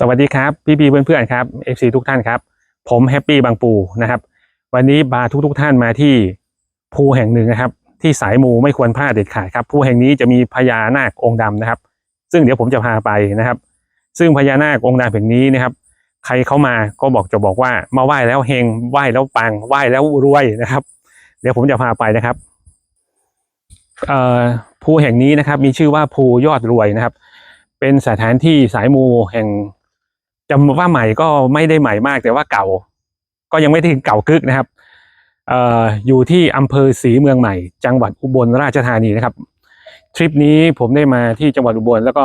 สวัสดีครับ พี่พี่เพื่อนๆครับ FC ทุกท่านครับ ผมแฮปปี้บางปูนะครับ วันนี้พาทุกทุกท่านมาที่ภูแห่งหนึ่งนะครับ ที่สายมูไม่ควรพลาดเด็ดขาดครับภูแห่งนี้จะมีพญานาคองค์ดำนะครับ ซึ่งเดี๋ยวผมจะพาไปนะครับ ซึ่งพญานาคองค์ดำแห่งนี้นะครับ ใครเข้ามาก็บอกจะบอกว่ามาไหว้แล้วเฮงไหว้แล้วปังไหว้แล้วรวยนะครับ เดี๋ยวผมจะพาไปนะครับเอ่อภูแห่งนี้นะครับมีชื่อว่าภูยอดรวยนะครับ เป็นสถานที่สายมูแห่ง จะว่าใหม่ก็ไม่ได้ใหม่มากแต่ว่าเก่า ก็ยังไม่ถึงเก่ากึกนะครับเอออยู่ที่อำเภอศรีเมืองใหม่ จังหวัดอุบลราชธานีนะครับ ทริปนี้ผมได้มาที่จังหวัดอุบลแล้วก็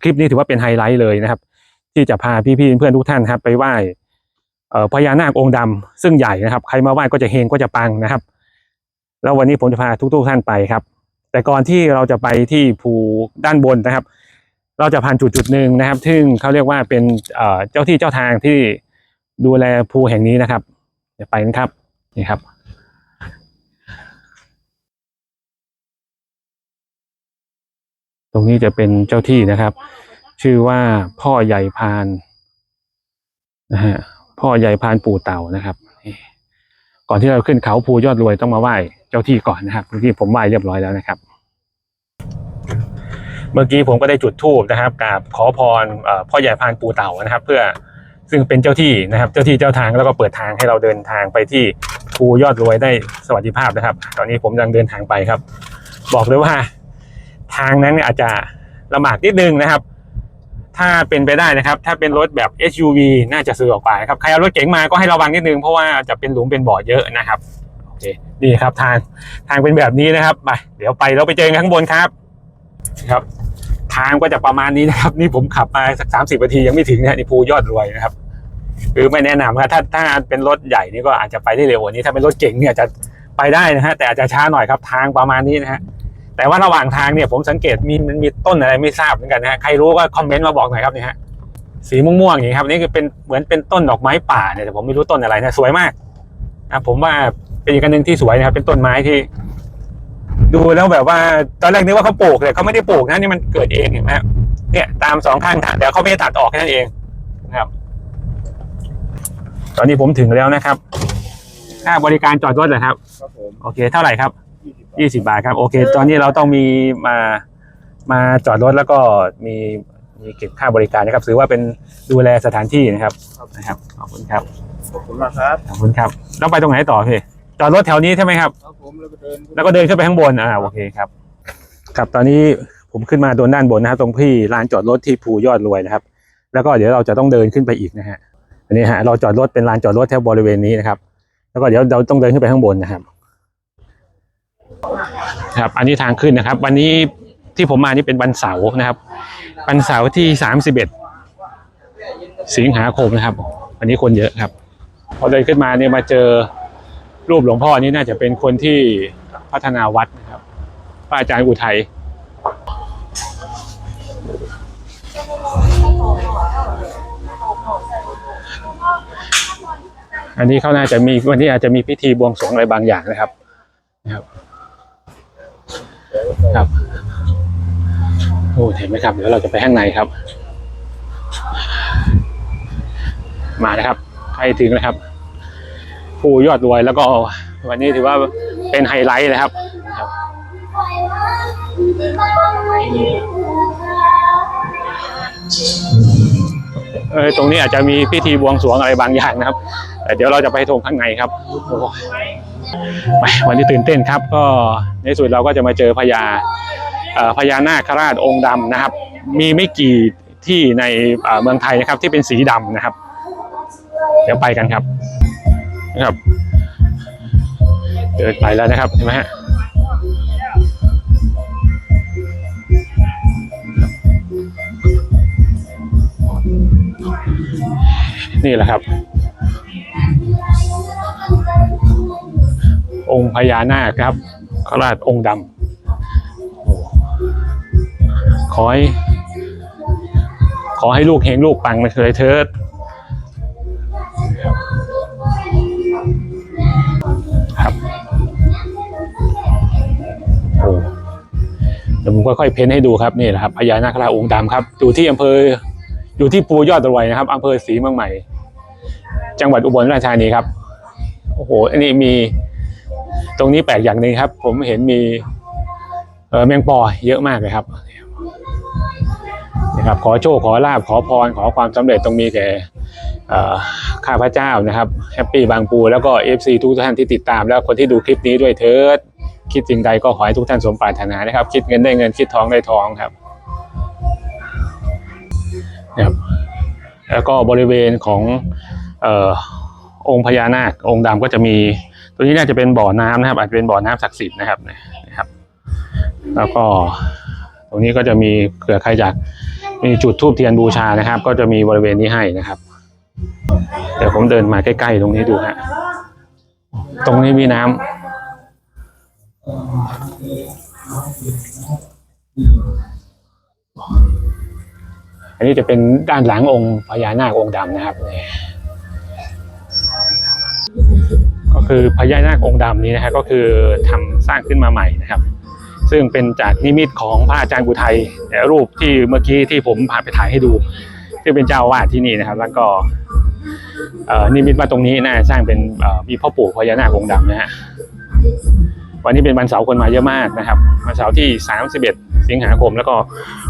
คลิปนี้ถือว่าเป็นไฮไลท์เลยนะครับ ที่จะพาพี่ๆเพื่อนทุกท่านครับ ไปไหว้พญานาคองค์ดำซึ่งใหญ่นะครับ ใครมาไหว้ก็จะเฮงก็จะปังนะครับ แล้ววันนี้ผมจะพาทุกๆท่านไปครับ แต่ก่อนที่เราจะไปที่ภูด้านบนนะครับ เราจะผ่านจุดจุดหนึ่งนะครับ ซึ่งเขาเรียกว่าเป็นเจ้าที่เจ้าทางที่ดูแลภูแห่งนี้นะครับเดี๋ยวไปกันครับนี่ครับตรงนี้จะเป็นเจ้าที่นะครับ ชื่อว่าพ่อใหญ่พานนะฮะพ่อใหญ่พานปู่เต่านะครับ ก่อนที่เราขึ้นเขาภูยอดรวยต้องมาไหว้เจ้าที่ก่อนนะครับเมื่ผมไหว้เรียบร้อยแล้วนะครับ เมื่อกี้ผมก็ได้จุดธูปนะครับกราบขอพรพ่อใหญ่พานปูเต่านะครับ เพื่อซึ่งเป็นเจ้าที่นะครับ เจ้าที่เจ้าทางแล้วก็เปิดทางให้เราเดินทางไปที่ภูยอดรวยได้สวัสดิภาพนะครับ ตอนนี้ผมกำลังเดินทางไปครับ บอกเลยว่า ทางนั้นอาจจะลำบากนิดนึงนะครับ ถ้าเป็นไปได้นะครับ ถ้าเป็นรถแบบ SUV น่าจะสะดวกกว่าครับใครเอารถเก๋งมาก็ให้ระวังนิดนึงเพราะว่าจะเป็นหลุมเป็นบ่อเยอะนะครับโอเคนี่ครับทางทางเป็นแบบนี้นะครับไปเดี๋ยวไปเราไปเจอกันข้างบนครับ ครับ ทางก็จะประมาณนี้นะครับ นี่ผมขับมาสักสามสิบนาทียังไม่ถึงนะนี่ภูยอดรวยนะครับคือไม่แนะนำครับถ้าถ้าเป็นรถใหญ่นี่ก็อาจจะไปได้เร็วกว่านี้ถ้าเป็นรถเก๋งเนี่ยจะไปได้นะฮะแต่อาจจะช้าหน่อยครับทางประมาณนี้นะฮะแต่ว่าระหว่างทางเนี่ยผมสังเกตมีมันมีต้นอะไรไม่ทราบเหมือนกันนะฮะใครรู้ก็คอมเมนต์มาบอกหน่อยครับนี่ฮะสีม่วงๆอย่างนี้ครับนี่คือเป็นเหมือนเป็นต้นดอกไม้ป่าเนี่ยแต่ผมไม่รู้ต้นอะไรนะสวยมากนะผมว่าเป็นอีกอันหนึ่งที่สวยนะครับเป็นต้นไม้ที่ ดูแล้วแบบว่าตอนแรกนึกว่าเขาปลูกแต่เขาไม่ได้ปลูกนะนี่มันเกิดเองเห็นไหมครับเนี่ยตามสองข้างทางแต่เขาไม่ได้ตัดออกแค่นั้นเองนะครับ ตอนนี้ผมถึงแล้วนะครับค่าบริการจอดรถเหรอครับครับผมโอเคเท่าไหร่ครับยี่สิบบาทยี่สิบาทครับโอเค ตอนนี้เราต้องมีมามาจอดรถแล้วก็มีมีเก็บค่าบริการนะครับถือว่าเป็นดูแลสถานที่นะครับนะครับขอบคุณครับขอบคุณมากครับขอบคุณครับแล้วไปตรงไหนต่อพี่จอดรถแถวนี้ใช่ไหมครับครับ ผมแล้วก็เดินแล้วก็เดินขึ้นไปข้างบนอ่าโอเคครับ ครับตอนนี้ผมขึ้นมาโดนด้านบนนะครับ ตรงที่ลานจอดรถที่ภูยอดรวยนะครับ แล้วก็เดี๋ยวเราจะต้องเดินขึ้นไปอีกนะฮะอันนี้ฮะเราจอดรถเป็นลานจอดรถแถวบริเวณนี้นะครับ แล้วก็เดี๋ยวเราต้องเดินขึ้นไปข้างบนนะครับ ครับ อันนี้ทางขึ้นนะครับ วันนี้ที่ผมมานี่เป็นวันเสาร์นะครับ วันเสาร์ที่สามสิบเอ็ดสิงหาคมนะครับ วันนี้คนเยอะครับ พอเดินขึ้นมาเนี่ยมาเจอ รูปหลวงพ่อนี่น่าจะเป็นคนที่พัฒนาวัดนะครับพระอาจารย์อุทัยอันนี้เขาน่าจะมีวันนี้อาจจะมีพิธีบวงสรวงอะไรบางอย่างนะครับนะครับ ครับโอ้เห็นไหมครับเดี๋ยวเราจะไปข้างในครับ มานะครับใกล้ถึงแล้วครับ ผู้ยอดรวยแล้วก็วันนี้ถือว่าเป็นไฮไลท์นะครับ เออตรงนี้อาจจะมีพิธีบวงสรวงอะไรบางอย่างนะครับแต่เดี๋ยวเราจะไปชมข้างในครับไปวันนี้ตื่นเต้นครับ ก็ในสุดเราก็จะมาเจอพญาพญานาคราชองค์ดำนะครับ มีไม่กี่ที่ในเมืองไทยนะครับที่เป็นสีดำนะครับ เดี๋ยวไปกันครับ นะครับ เดินไปแล้วนะครับเห็นไหมฮะนี่แหละครับ องค์พญานาคครับขราชองค์ดำโอ้ขอให้ขอให้ลูกเฮงลูกปังนะเคยเถิด ดี๋ยวผมค่อยๆเพ้นให้ดูครับนี่แหละครับพญานาคราชองค์ดำครับอยู่ที่อำเภออยู่ที่ภูยอดรวยนะครับอำเภอศรีเมืองใหม่ จังหวัดอุบลราชธานีครับโอ้โหอันนี้มีตรงนี้แปลกอย่างหนึ่งครับ ผมเห็นมีเออแมงปอเยอะมากเลยครับนะครับ ขอโชคขอลาบขอพรขอความสำเร็จตรงมีแก่ข้าพเจ้านะครับแฮปปี้บางปูแล้วก็เอฟซีทุกท่านที่ติดตามแล้วคนที่ดูคลิปนี้ด้วยเถิด คิดสิ่งใดก็ขอให้ทุกท่านสมปรารถนานะครับ คิดเงินได้เงินคิดทองได้ทองครับนะครับ แล้วก็บริเวณของเอ่อองค์พญานาคองค์ดำก็จะมี ตัวนี้น่าจะเป็นบ่อน้ำนะครับ อาจจะเป็นบ่อน้ำศักดิ์สิทธิ์นะครับนะครับ แล้วก็ตรงนี้ก็จะมีเผื่อใครอยากมีจุดทูบเทียนบูชานะครับ ก็จะมีบริเวณนี้ให้นะครับ เดี๋ยวผมเดินมาใกล้ๆตรงนี้ดูฮะตรงนี้มีน้ำ อันนี้จะเป็นด้านหลังองค์พญานาคองค์ดำนะครับนี่ก็คือพญานาคองค์ดำนี้นะฮะก็คือทำสร้างขึ้นมาใหม่นะครับ ซึ่งเป็นจากนิมิตของพระอาจารย์กุไทยรูปที่เมื่อกี้ที่ผมพาไปถ่ายให้ดู ซึ่งเป็นเจ้าอาวาดที่นี่นะครับ แล้วก็นิมิตว่าตรงนี้น่าจะสร้างเป็นมีพ่อปู่พญานาคองค์ดำนะฮะ วันนี้เป็นวันเสาร์คนมาเยอะมากนะครับวันเสาร์ที่ 31 สิงหาคม แล้วก็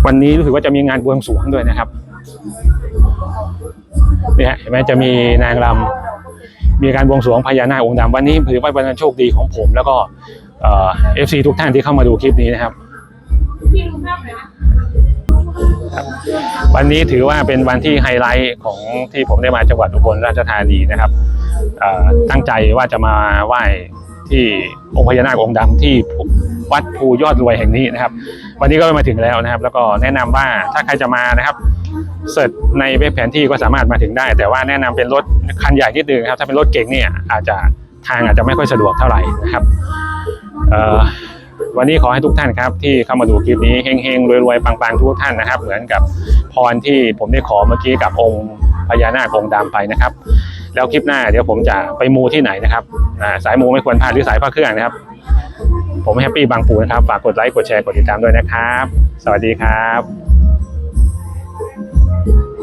วันนี้รู้สึกว่าจะมีงานบวงสรวงด้วยนะครับเนี่ยเห็นไหมจะมีนางรำมีการบวงสรวงพญานาคองค์ดำวันนี้ถือว่าเป็นวันโชคดีของผม แล้วก็เอฟซีทุกท่านที่เข้ามาดูคลิปนี้นะครับวันนี้ถือว่าเป็นวันที่ไฮไลท์ของที่ผมได้มาจังหวัดอุบลราชธานีนะครับตั้งใจว่าจะมาไหว้ ที่องค์พญานาคองค์ดำที่วัดภูยอดรวยแห่งนี้นะครับ วันนี้ก็มาถึงแล้วนะครับ แล้วก็แนะนำว่าถ้าใครจะมานะครับเสิร์ชในเว็บแผนที่ก็สามารถมาถึงได้ แต่ว่าแนะนำเป็นรถคันใหญ่นิดนึงครับถ้าเป็นรถเก๋งเนี่ยอาจจะทางอาจจะไม่ค่อยสะดวกเท่าไหร่นะครับวันนี้ขอให้ทุกท่านครับที่เข้ามาดูคลิปนี้เฮงๆรวยๆปังๆทุกท่านนะครับ เหมือนกับพรที่ผมได้ขอเมื่อกี้กับองค์พญานาคองค์ดำไปนะครับ แล้วคลิปหน้าเดี๋ยวผมจะไปมูที่ไหนนะครับสายมูไม่ควรพลาดหรือสายพระเครื่องนะครับ ผมแฮปปี้บางปูนะครับ ฝากกดไลค์กดแชร์กดติดตามด้วยนะครับ สวัสดีครับ